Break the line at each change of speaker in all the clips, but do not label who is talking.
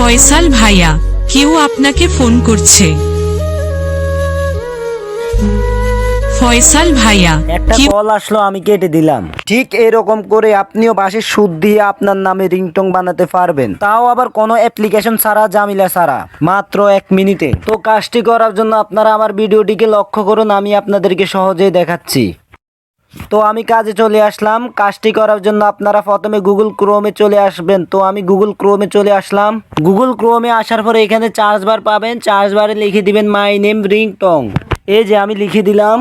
ফয়সাল ভাইয়া কেউ আপনাকে ফোন করছে। ফয়সাল ভাইয়া
একটা কল আসলো আমি কেটে দিলাম। ঠিক এরকম করে আপনিও বাসের সুদ দিয়ে আপনার নামে রিংটং বানাতে পারবেন। তাও আবার কোনো অ্যাপ্লিকেশন ছাড়া জামিলা ছাড়া। মাত্র এক মিনিটে। তো কাজটি করার জন্য আপনারা আমার ভিডিওটিকে লক্ষ্য করুন আমি আপনাদেরকে সহজেই দেখাচ্ছি। তো আমি কাজে চলে আসলাম। কাজটি করার জন্য আপনারা প্রথমে গুগল ক্রোমে চলে আসবেন। তো আমি গুগল ক্রোমে চলে আসলাম। গুগল ক্রোমে আসার পরে এখানে চার্জ বার পাবেন। চার্জ বারে লিখে দিবেন মাই নেম রিং টং এই যে আমি লিখে দিলাম।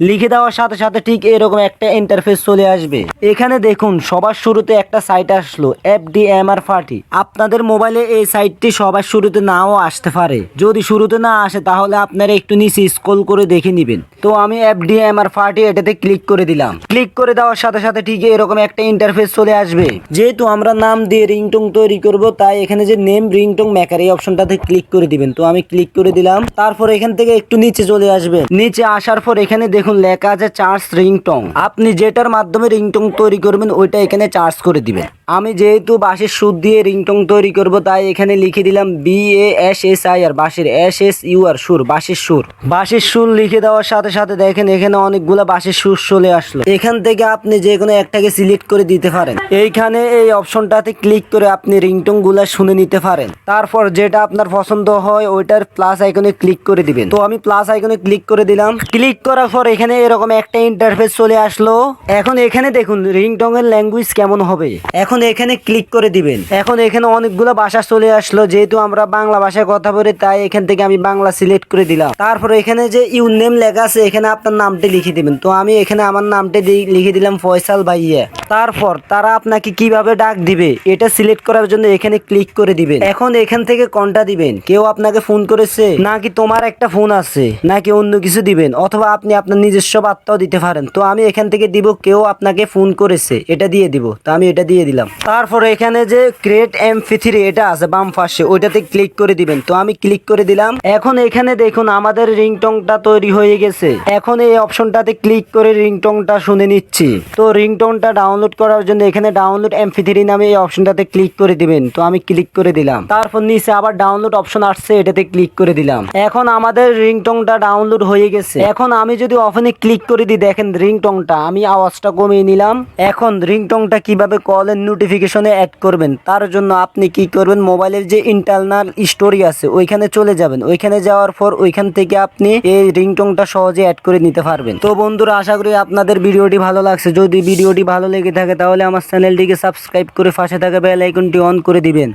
লিখে দেওয়ার সাথে সাথে ঠিক এরকম একটা ইন্টারফেস চলে আসবে। এখানে দেখুন, সবার শুরুতে একটা সাইট আসলো F D M R forty আপনাদের মোবাইলে এই সাইটটি সবার শুরুতে নাও আসতে পারে। যদি শুরুতে না আসে, তাহলে আপনারা একটু নিচে স্ক্রল করে দেখে নেবেন। তো আমি F D M R forty এটাতে ক্লিক করে দিলাম। ক্লিক করে দেওয়ার সাথে সাথে ঠিক এরকম একটা ইন্টারফেস চলে আসবে। যেহেতু আমরা নাম দিয়ে রিংটং তৈরি করব, তাই এখানে যে নেম রিংটং মেকার এই অপশনটাতে ক্লিক করে দিবেন। তো আমি ক্লিক করে দিলাম। তারপর এখান থেকে একটু নিচে চলে আসবে নিচে আসার পর এখানে দেখুন লেখা আছে চার্জ রিংটং। আপনি যেটার মাধ্যমে রিংটং তৈরি করবেন, ওইটা এখানে চার্জ করে দিবেন। আমি যেহেতু বাঁশের সুদ দিয়ে রিংটং তৈরি করব, তাই এখানে লিখে দিলাম B A S S I R বাঁশের এস এস ইউ আর সুর, বাঁশের সুর। বাঁশের সুর লিখে দেওয়ার সাথে সাথে দেখেন এখানে অনেকগুলো বাঁশের সুর চলে আসলো। এখান থেকে আপনি যে কোনো একটাকে সিলেক্ট করে দিতে পারেন। এইখানে এই অপশনটাতে ক্লিক করে আপনি রিংটংগুলা শুনে নিতে পারেন। তারপর যেটা আপনার পছন্দ হয়, ওইটার প্লাস আইকনে ক্লিক করে দিবেন। তো আমি প্লাস আইকনে ক্লিক করে দিলাম। ক্লিক করার পর এখানে এরকম একটা ইন্টারফেস চলে আসলো। এখন এখানে দেখুন রিংটং এর ল্যাঙ্গুয়েজ কেমন হবে। এখন এখানে ক্লিক করে দিবেন। এখন এখানে অনেকগুলো ভাষা চলে আসলো, যেহেতু আমরা বাংলা ভাষায় কথা বলি, তাই এখান থেকে আমি বাংলা সিলেক্ট করে দিলাম। তারপর এখানে যে ইউর নেম লেখা আছে, এখানে আপনার নামটি লিখে দিবেন। তো আমি এখানে আমার নামটি লিখে দিলাম ফয়সাল ভাইয়া। তারপর তারা আপনাকে কীভাবে ডাক দিবে, এটা সিলেক্ট করার জন্য এখানে ক্লিক করে দিবেন। এখন এখান থেকে কোনটা দিবেন? কেউ আপনাকে ফোন করেছে, নাকি তোমার একটা ফোন আছে, নাকি অন্য কিছু দিবেন, অথবা আপনি আপনার নিজস্ব বার্তাও দিতে পারেন। তো আমি এখান থেকে দিব, কেউ আপনাকে ফোন করেছে, এটা দিয়ে দিব। তো আমি এটা দিয়ে দিলাম। তারপর এখানে যে ক্রিয়েট এম থ্রি এটা আছে বাম পাশে, ওইটাতে ক্লিক করে দিবেন। তো আমি ক্লিক করে দিলাম। এখন এখানে দেখুন আমাদের রিংটংটা তৈরি হয়ে গেছে। এখন এই অপশনটাতে ক্লিক করে রিংটংটা শুনে নিচ্ছি। তো রিংটংটা ডাউনলোড করার জন্য এখানে ডাউনলোড এম থ্রি নামে এই অপশনটাতে ক্লিক করে দিবেন। তো আমি ক্লিক করে দিলাম। তারপর নিচে আবার ডাউনলোড অপশন আসছে, এটাতে ক্লিক করে দিলাম। এখন আমাদের রিংটংটা ডাউনলোড হয়ে গেছে। এখন আমি যদি অফেনে ক্লিক করে দিই, দেখেন রিংটংটা আমি আওয়াজটা কমিয়ে নিলাম। এখন রিংটংটা কীভাবে কলের নোটিফিকেশনে অ্যাড করবেন। তার জন্য আপনি কি করবেন? মোবাইলের যে ইন্টারনাল স্টোরি আছে, ওইখানে চলে যাবেন। ওইখানে যাওয়ার পর ওইখান থেকে আপনি এই রিংটংটা সহজে অ্যাড করে নিতে পারবেন। তো বন্ধুরা, আশা করি আপনাদের ভিডিওটি ভালো লাগছে। যদি ভিডিওটি ভালো লেগে থাকে, তাহলে আমার চ্যানেলটিকে সাবস্ক্রাইব করে পাশে থাকা বেল আইকনটি অন করে দিবেন।